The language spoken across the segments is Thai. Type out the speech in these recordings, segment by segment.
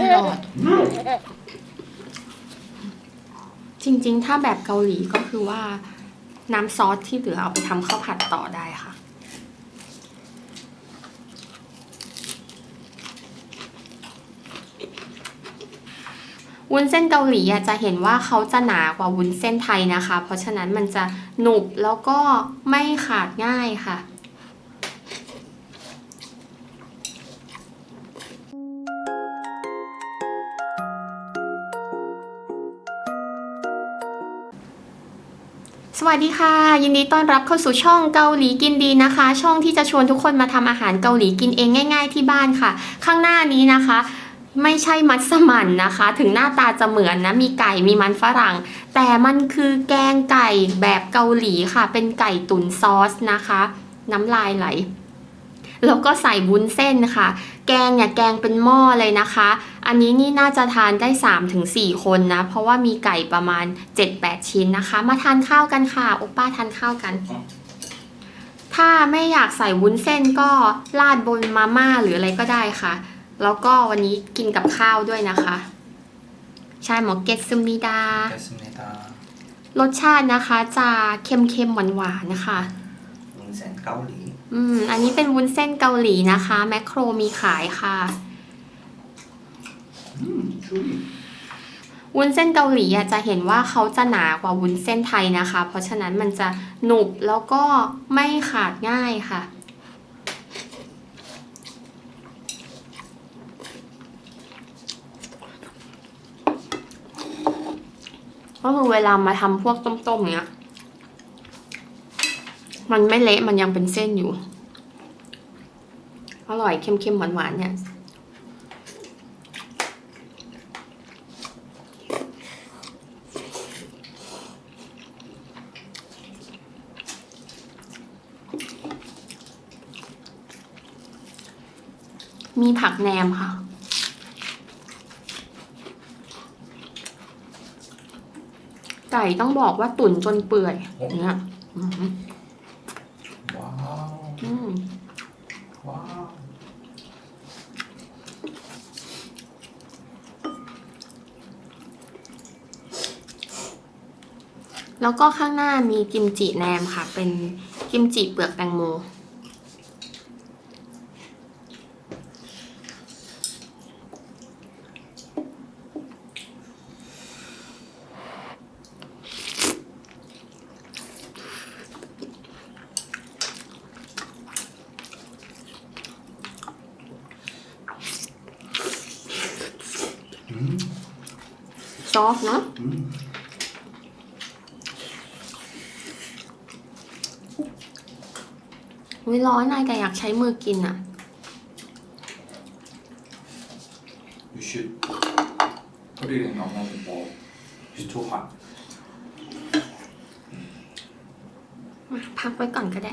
ตลอด จริงๆ ถ้าแบบเกาหลีก็คือว่า น้ำซอสที่เหลือเอาไปทำข้าวผัดต่อได้ค่ะ วุ้นเส้นเกาหลีอะจะเห็นว่าเขาจะหนากว่าวุ้นเส้นไทยนะคะ เพราะฉะนั้นมันจะหนุบแล้วก็ไม่ขาดง่ายค่ะ วัสดีค่ะ ยินดีต้อนรับเข้าสู่ช่องเกาหลีกินดีนะคะ ช่องที่จะชวนทุกคนมาทำอาหารเกาหลีกินเองง่าย ๆ ที่บ้านค่ะ ข้างหน้านี้นะคะ ไม่ใช่มัสมั่นนะคะ ถึงหน้าตาจะเหมือนนะมีไก่มีมันฝรั่ง แต่มันคือแกงไก่แบบเกาหลีค่ะ เป็นไก่ตุ๋นซอสนะคะ น้ำลายไหลแล้วก็ใส่วุ้นเส้นค่ะ แกงเนี่ยแกงเป็นหม้อเลยนะคะ อันนี้นี่น่าจะทานได้ 3-4 คนนะ เพราะว่ามีไก่ประมาณ 7-8 ชิ้นนะคะ มาทานข้าวกันค่ะโอป้าทานข้าวกัน ถ้าไม่อยากใส่วุ้นเส้นก็ราดบนมาม่าหรืออะไรก็ได้ค่ะ แล้วก็วันนี้กินกับข้าวด้วยนะคะ ใช่หมอเกตซึมนิดารสชาตินะคะจะเค็มเค็มหวานหวๆนะคะวุ้นเส้นเกาหลี อืม อันนี้เป็นวุ้นเส้นเกาหลีนะคะ แมคโครมีขายค่ะ วุ้นเส้นเกาหลีจะเห็นว่าเขาจะหนากว่าวุ้นเส้นไทยนะคะ เพราะฉะนั้นมันจะหนุบแล้วก็ไม่ขาดง่ายค่ะ ก็คือเวลามาทำพวกต้มๆเนี้ย มันไม่เละมันยังเป็นเส้นอยู่ อร่อยเค็มๆหวานๆเนี่ย มีผักแหนมค่ะ ไก่ต้องบอกว่าตุ๋นจนเปื่อยเนี้ยว้าวว้าวแล้วก็ข้างหน้ามีกิมจิแหนมค่ะ เป็นกิมจิเปลือกแตงโม ซอฟต์เนาะ 음. วิร้อนนายแต่อยากใช้มือกินอะ You should put it in another bowl. It's too hot. มาพักไว้ก่อนก็ได้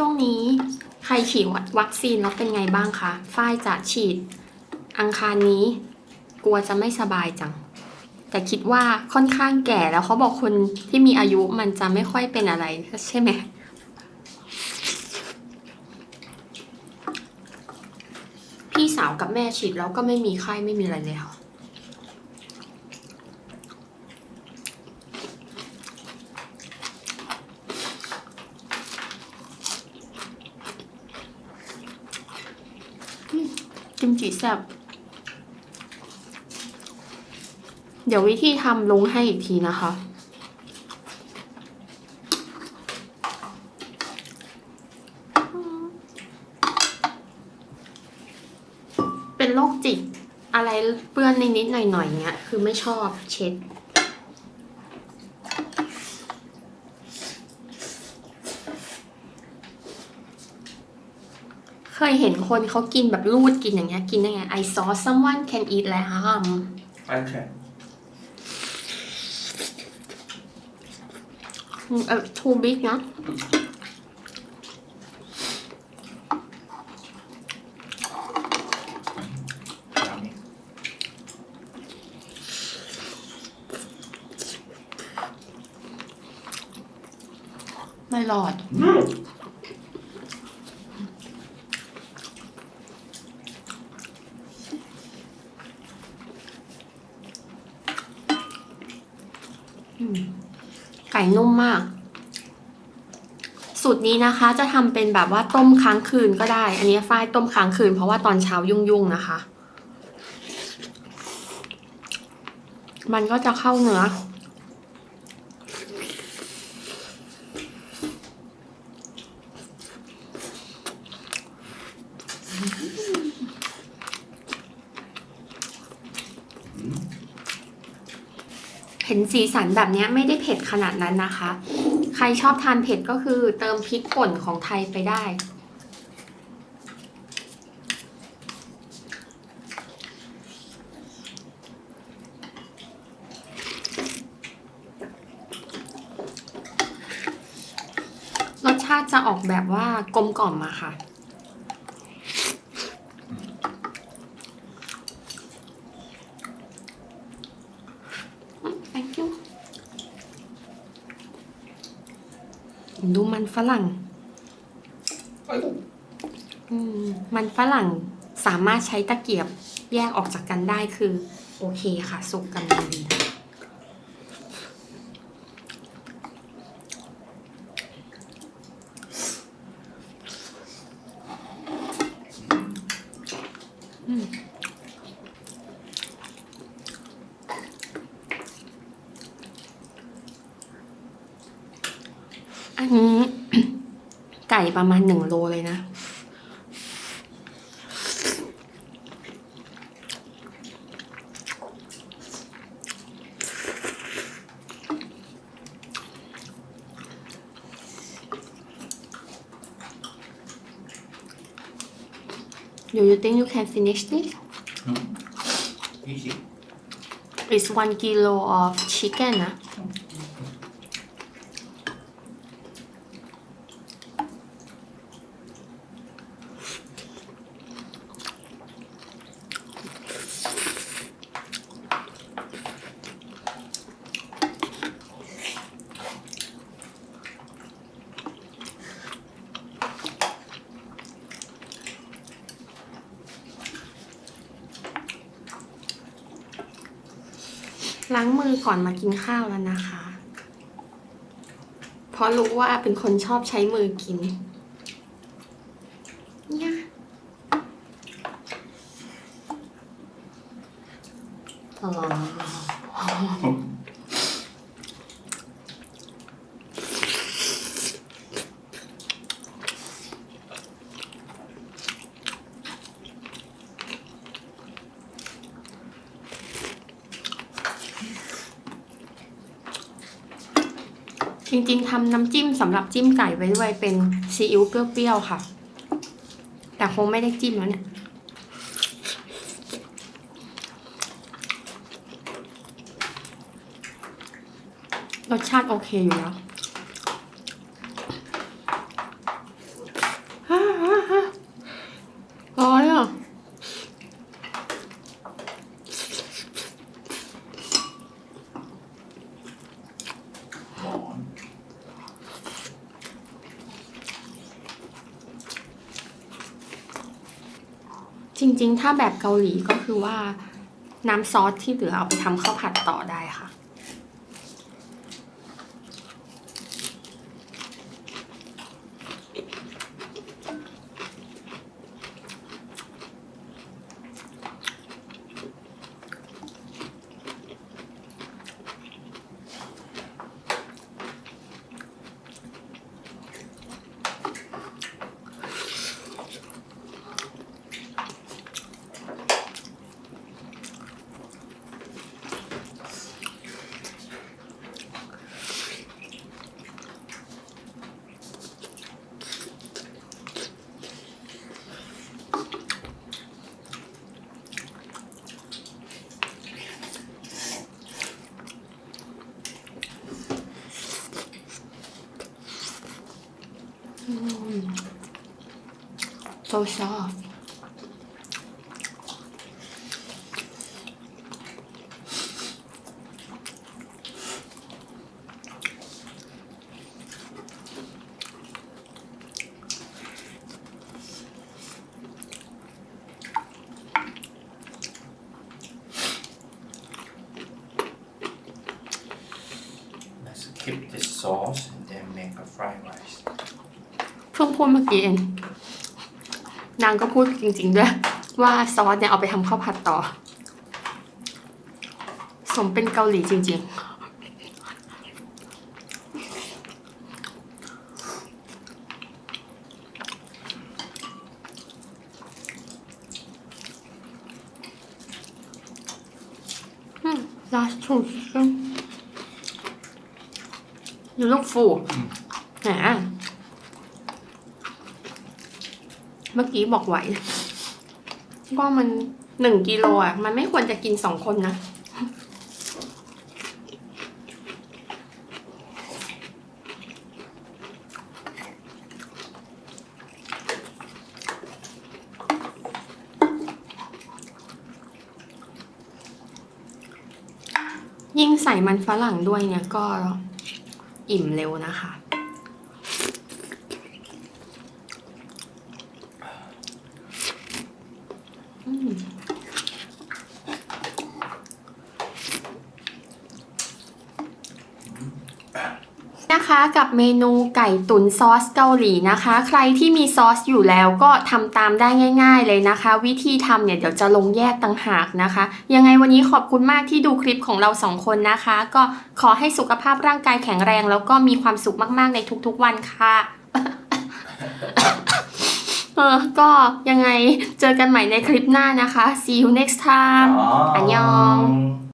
ช่วงนี้ใครฉีดวัคซีนแล้วเป็นไงบ้างคะฝ้ายจะฉีดอังคารนี้ กลัวจะไม่สบายจัง แต่คิดว่าค่อนข้างแก่แล้วเขาบอกคนที่มีอายุมันจะไม่ค่อยเป็นอะไรใช่ไหมพี่สาวกับแม่ฉีดแล้วก็ไม่มีไข้ไม่มีอะไรเลยค่ะ อืม กิมจิแซ่บเดี๋ยววิธีทำลงให้อีกทีนะคะ เป็นโรคจิต อะไรเปื้อนนิดๆหน่อยๆเงี้ย คือไม่ชอบเช็ด เคยเห็นคนเขากินแบบรูดกินอย่างเงี้ยกินได้ไง I saw someone can eat และฮัม I can. เออ too big นะ Yummy. ไม่รอด อืม ไก่นุ่มมาก สูตรนี้นะคะ จะทำเป็นแบบว่าต้มค้างคืนก็ได้ อันนี้ฝ้ายต้มค้างคืน เพราะว่าตอนเช้ายุ่งๆนะคะ มันก็จะเข้าเนื้อ เห็นสีสันแบบนี้ไม่ได้เผ็ดขนาดนั้นนะคะ ใครชอบทานเผ็ดก็คือเติมพริกป่นของไทยไปได้ รสชาติจะออกแบบว่ากลมกล่อมอะค่ะ อืม thank you ดูมัน ฝรั่งมันฝรั่งสามารถใช้ตะเกียบแยกออกจากกันได้คือ โอเคค่ะสุกกันดีอันนี้ ก่ประมาณหนึ่งโลเลยนะ Do you think you can finish this? 이지 It's one kilo of chicken นะ ล้างมือก่อนมากินข้าวแล้วนะคะ เพราะรู้ว่าเป็นคนชอบใช้มือกินเนี่ยอ๋อ จริงๆทำน้ำจิ้มสำหรับจิ้มไก่ไว้ด้วยเป็นซีอิ๊วเปรี้ยวๆค่ะ แต่คงไม่ได้จิ้มแล้วเนี่ยรสชาติโอเคอยู่แล้วฮ่าฮ่าฮ่าร้อยอะ จ ริงๆ ถ้าแบบเกาหลีก็คือว่าน้ำซอสที่เหลือเอาไปทำข้าวผัดต่อได้ค่ะ So soft. Let's keep this sauce พิ่งพูดเมื่อกี้เอง นางก็พูดจริง ๆ ด้วย ว่าซอสเนี่ยเอาไปทำข้าวผัดต่อ สมเป็นเกาหลีจริงๆอืม last two chicken you look full แหม เมื่อกี้บอกไหวว่ามันหนึ่งกิโลอะ มันไม่ควรจะกินสองคนนะ ยิ่งใส่มันฝรั่งด้วยเนี่ยก็อิ่มเร็วนะคะ นะคะกับเมนูไก่ตุ๋นซอสเกาหลีนะคะ ใครที่มีซอสอยู่แล้วก็ทำตามได้ง่าย ๆ เลยนะคะ วิธีทำเนี่ยเดี๋ยวจะลงแยกต่างหากนะคะ ยังไงวันนี้ขอบคุณมากที่ดูคลิปของเราสองคนนะคะ ก็ขอให้สุขภาพร่างกายแข็งแรง แล้วก็มีความสุขมากๆในทุกๆวันค่ะเออก็ยังไงเจอกันใหม่ในคลิปหน้านะคะ see you next time อ๋ออันยอง